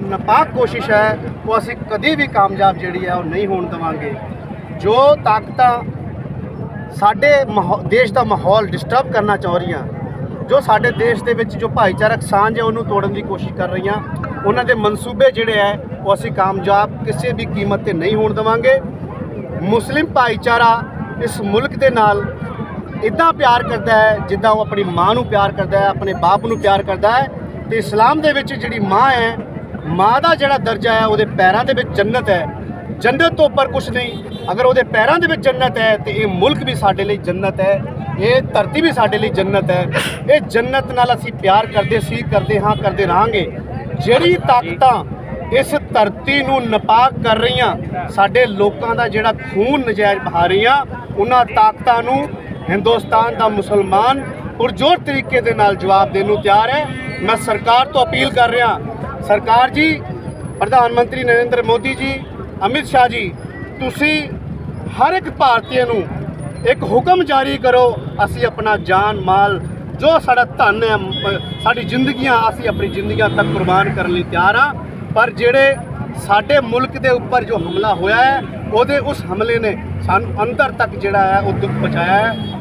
ਨਪਾਕ ਕੋਸ਼ਿਸ਼ ਹੈ, ਉਹ ਅਸੀਂ ਕਦੀ ਵੀ ਕਾਮਯਾਬ ਜਿਹੜੀ ਹੈ, ਉਹ ਨਹੀਂ ਹੋਣ ਦੇਵਾਂਗੇ। ਜੋ ਤਾਕਤਾਂ ਸਾਡੇ ਮਾਹੌ- ਦੇਸ਼ ਦਾ ਮਾਹੌਲ ਡਿਸਟਰਬ ਕਰਨਾ ਚਾਹ ਰਹੀਆਂ, ਜੋ ਸਾਡੇ ਦੇਸ਼ ਦੇ ਵਿੱਚ ਜੋ ਭਾਈਚਾਰਕ ਸਾਂਝ ਹੈ, ਉਹਨੂੰ ਤੋੜਨ ਦੀ ਕੋਸ਼ਿਸ਼ ਕਰ ਰਹੀਆਂ, ਉਹਨਾਂ ਦੇ ਮਨਸੂਬੇ ਜਿਹੜੇ ਹੈ, ਉਹ ਅਸੀਂ ਕਾਮਯਾਬ ਕਿਸੇ ਵੀ ਕੀਮਤ ਤੇ ਨਹੀਂ ਹੋਣ ਦੇਵਾਂਗੇ। ਮੁਸਲਿਮ ਭਾਈਚਾਰਾ ਇਸ ਮੁਲਕ ਦੇ ਨਾਲ ਇਦਾਂ ਪਿਆਰ ਕਰਦਾ ਹੈ, ਜਿੱਦਾਂ ਉਹ ਆਪਣੀ ਮਾਂ ਨੂੰ ਪਿਆਰ ਕਰਦਾ ਹੈ, ਆਪਣੇ ਬਾਪ ਨੂੰ ਪਿਆਰ ਕਰਦਾ ਹੈ, ਤੇ ਇਸਲਾਮ ਦੇ ਵਿੱਚ ਜਿਹੜੀ ਮਾਂ ਹੈ ਮਾਂ ਦਾ ਜਿਹੜਾ ਦਰਜਾ ਹੈ, ਉਹਦੇ ਪੈਰਾਂ ਦੇ ਵਿੱਚ ਜੰਨਤ ਹੈ। ਜੰਨਤ ਤੋਂ ਉੱਪਰ ਕੁਝ ਨਹੀਂ। ਅਗਰ ਉਹਦੇ ਪੈਰਾਂ ਦੇ ਵਿੱਚ ਜੰਨਤ ਹੈ, ਤੇ ਇਹ ਮੁਲਕ ਵੀ ਸਾਡੇ ਲਈ ਜੰਨਤ ਹੈ, ਇਹ ਧਰਤੀ ਵੀ ਸਾਡੇ ਲਈ ਜੰਨਤ ਹੈ। ਇਹ ਜੰਨਤ ਨਾਲ ਅਸੀਂ ਪਿਆਰ ਕਰਦੇ ਸੀ, ਕਰਦੇ ਹਾਂ, ਕਰਦੇ ਰਹਾਂਗੇ। ਜਿਹੜੀ ਤਾਕਤਾਂ ਇਸ ਧਰਤੀ ਨੂੰ ਨਪਾਕ ਕਰ ਰਹੀਆਂ, ਸਾਡੇ ਲੋਕਾਂ ਦਾ ਜਿਹੜਾ ਖੂਨ ਨਜਾਇਜ਼ ਬਹਾ ਰਹੀਆਂ, ਉਹਨਾਂ ਤਾਕਤਾਂ ਨੂੰ ਹਿੰਦੁਸਤਾਨ ਦਾ ਮੁਸਲਮਾਨ ਪੁਰਜੋਰ ਤਰੀਕੇ ਦੇ ਨਾਲ ਜਵਾਬ ਦੇਣ ਨੂੰ ਤਿਆਰ ਹੈ। ਮੈਂ ਸਰਕਾਰ ਤੋਂ ਅਪੀਲ ਕਰ ਰਿਹਾ ਸਰਕਾਰ ਜੀ, ਪ੍ਰਧਾਨ ਮੰਤਰੀ ਨਰਿੰਦਰ ਮੋਦੀ ਜੀ, ਅਮਿਤ ਸ਼ਾਹ ਜੀ, ਤੁਸੀਂ ਹਰ ਇੱਕ ਭਾਰਤੀ ਨੂੰ ਇੱਕ ਹੁਕਮ ਜਾਰੀ ਕਰੋ, ਅਸੀਂ ਆਪਣਾ ਜਾਨ ਮਾਲ, ਜੋ ਸਾਡਾ ਧਨ ਹੈ ਸਾਡੀ ਜ਼ਿੰਦਗੀਆਂ, ਅਸੀਂ ਆਪਣੀ ਜ਼ਿੰਦਗੀਆਂ ਤੱਕ ਕੁਰਬਾਨ ਕਰਨ ਲਈ ਤਿਆਰ ਆ ਪਰ ਜਿਹੜੇ ਸਾਡੇ ਮੁਲਕ ਦੇ ਉੱਪਰ ਜੋ ਹਮਲਾ ਹੋਇਆ ਹੈ, ਉਹਦੇ ਉਸ ਹਮਲੇ ਨੇ ਸਾਨੂੰ ਅੰਦਰ ਤੱਕ ਜਿਹੜਾ ਹੈ, ਉਹ ਦੁੱਖ ਪਹੁੰਚਾਇਆ ਹੈ।